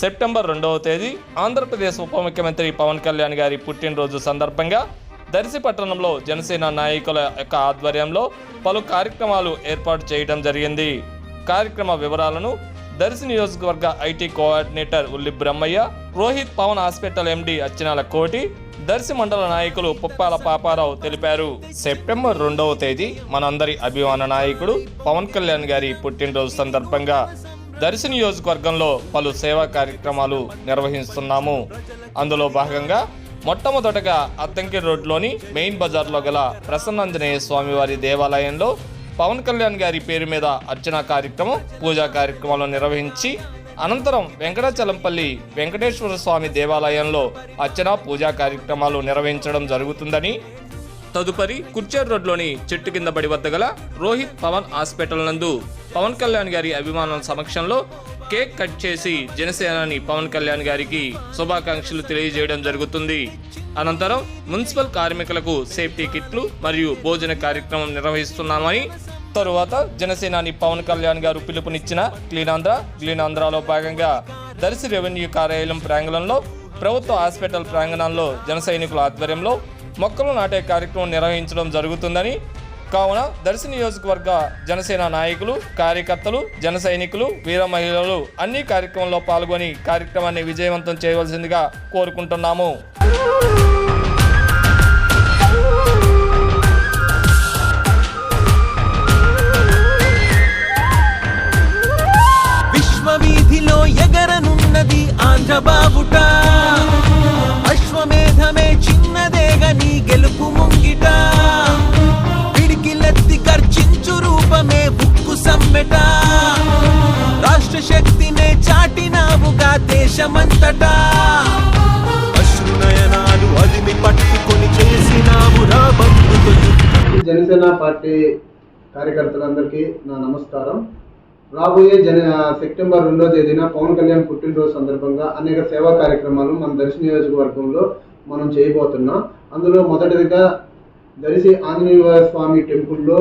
September రెండవ తేదీ ఆంధ్రప్రదేశ్ ఉప ముఖ్యమంత్రి పవన్ కళ్యాణ్ గారి పుట్టినరోజు సందర్భంగా దర్శి పట్టణంలో జనసేన నాయకుల యొక్క ఆధ్వర్యంలో పలు కార్యక్రమాలు ఏర్పాటు చేయడం జరిగింది. కార్యక్రమ వివరాలను దర్శి నియోజకవర్గ IT coordinator Ulli Brahmayya Rohit Pavan hospital MD Achinala Koti Darsi మండల నాయకులు పుప్పాల పాపారావు తెలిపారు. సెప్టెంబర్ రెండవ తేదీ మనందరి అభిమాన నాయకుడు పవన్ కళ్యాణ్ గారి పుట్టినరోజు సందర్భంగా దర్శి నియోజకవర్గంలో పలు సేవా కార్యక్రమాలు నిర్వహిస్తున్నాము. అందులో భాగంగా మొట్టమొదటగా అద్దంకి రోడ్లోని మెయిన్ బజార్లో గల ప్రసన్నాంజనేయ స్వామివారి దేవాలయంలో పవన్ కళ్యాణ్ గారి పేరు మీద అర్చన కార్యక్రమం పూజా కార్యక్రమాలు నిర్వహించి అనంతరం వెంకటాచలంపల్లి వెంకటేశ్వర స్వామి దేవాలయంలో అర్చన పూజా కార్యక్రమాలు నిర్వహించడం జరుగుతుందని తదుపరి కుర్చేర్ రోడ్లోని చెట్టు కింద బడి వద్ద గల రోహిత్ పవన్ హాస్పిటల్ నందు పవన్ కళ్యాణ్ గారి అభిమానుల సమక్షంలో కేక్ కట్ చేసి జనసేనాని పవన్ కళ్యాణ్ గారికి శుభాకాంక్షలు తెలియజేయడం జరుగుతుంది. అనంతరం మున్సిపల్ కార్మికులకు సేఫ్టీ కిట్లు మరియు భోజన కార్యక్రమం నిర్వహిస్తున్నామని తరువాత జనసేనాని పవన్ కళ్యాణ్ గారు పిలుపునిచ్చిన క్లీనాంధ్ర క్లీనాంధ్రలో భాగంగా దర్శి రెవెన్యూ కార్యాలయం ప్రాంగణంలో ప్రభుత్వ హాస్పిటల్ ప్రాంగణంలో జన సైనికుల ఆధ్వర్యంలో మొక్కలు నాటే కార్యక్రమం నిర్వహించడం జరుగుతుందని కావున దర్శి నియోజకవర్గ జనసేన నాయకులు కార్యకర్తలు జన సైనికులు వీర మహిళలు అన్ని కార్యక్రమంలో పాల్గొని కార్యక్రమాన్ని విజయవంతం చేయవలసిందిగా కోరుకుంటున్నాము. విశ్వవీధిలో ఎగరనున్నది ఆంధ్రబాబుటా. శక్తినే చాటినావుగా దేశమంతటా. అశ్రునయనాలు అదిమి పట్టుకొని చేసినావు రా జనసేన పార్టీ కార్యకర్తలందరికీ నా నమస్కారం. రాబోయే జన సెప్టెంబర్ రెండో తేదీన పవన్ కళ్యాణ్ పుట్టినరోజు సందర్భంగా అనేక సేవా కార్యక్రమాలు మన దర్శి నియోజకవర్గంలో మనం చేయబోతున్నాం. అందులో మొదటిదిగా దర్శి ఆంజనేయ స్వామి టెంపుల్లో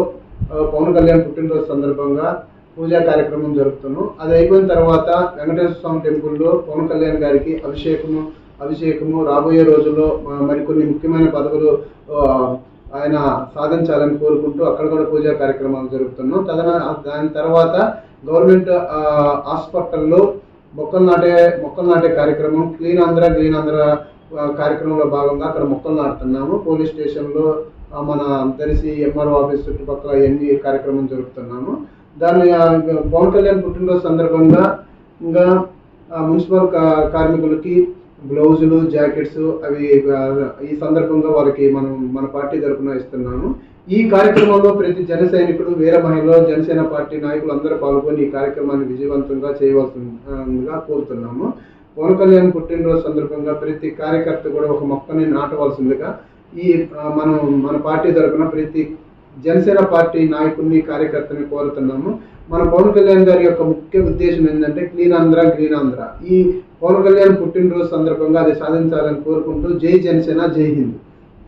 పవన్ కళ్యాణ్ పుట్టినరోజు సందర్భంగా పూజా కార్యక్రమం జరుపుతున్నాం. అది అయిపోయిన తర్వాత వెంకటేశ్వర స్వామి టెంపుల్లో పవన్ కళ్యాణ్ గారికి అభిషేకము అభిషేకము. రాబోయే రోజుల్లో మరికొన్ని ముఖ్యమైన పదవులు ఆయన సాధించాలని కోరుకుంటూ అక్కడ కూడా పూజా కార్యక్రమాలు జరుపుతున్నాం. తదన దాని తర్వాత గవర్నమెంట్ హాస్పిటల్లో మొక్కలు నాటే మొక్కలు నాటే కార్యక్రమం క్లీన్ ఆంధ్ర గ్రీన్ ఆంధ్ర కార్యక్రమంలో భాగంగా అక్కడ మొక్కలు నాటుతున్నాము. పోలీస్ స్టేషన్లో మన దర్శి ఎంఆర్ఓ ఆఫీస్ చుట్టుపక్కల ఎన్ని కార్యక్రమం జరుపుతున్నాము. దాన్ని పవన్ కళ్యాణ్ పుట్టినరోజు సందర్భంగా ఇంకా మున్సిపల్ కా- కార్మికులకి గ్లౌజులు జాకెట్స్ అవి ఈ సందర్భంగా వాళ్ళకి మనం మన పార్టీ తరఫున ఇస్తున్నాము. ఈ కార్యక్రమంలో ప్రతి జన సైనికుడు వీర జనసేన పార్టీ నాయకులు అందరూ పాల్గొని ఈ కార్యక్రమాన్ని విజయవంతంగా చేయవలసిందిగా కోరుతున్నాము. పవన్ కళ్యాణ్ పుట్టినరోజు సందర్భంగా ప్రతి కార్యకర్త కూడా ఒక మొక్కని నాటవలసిందిగా ఈ మనం మన పార్టీ తరఫున ప్రతి జనసేన పార్టీ నాయకుడిని కార్యకర్తని కోరుతున్నాము. మన పవన్ కళ్యాణ్ గారి యొక్క ముఖ్య ఉద్దేశం ఏంటంటే క్లీన్ ఆంధ్ర గ్రీన్ ఆంధ్ర. ఈ పవన్ కళ్యాణ్ పుట్టినరోజు సందర్భంగా అది సాధించాలని కోరుకుంటూ జై జనసేన జై హింద్.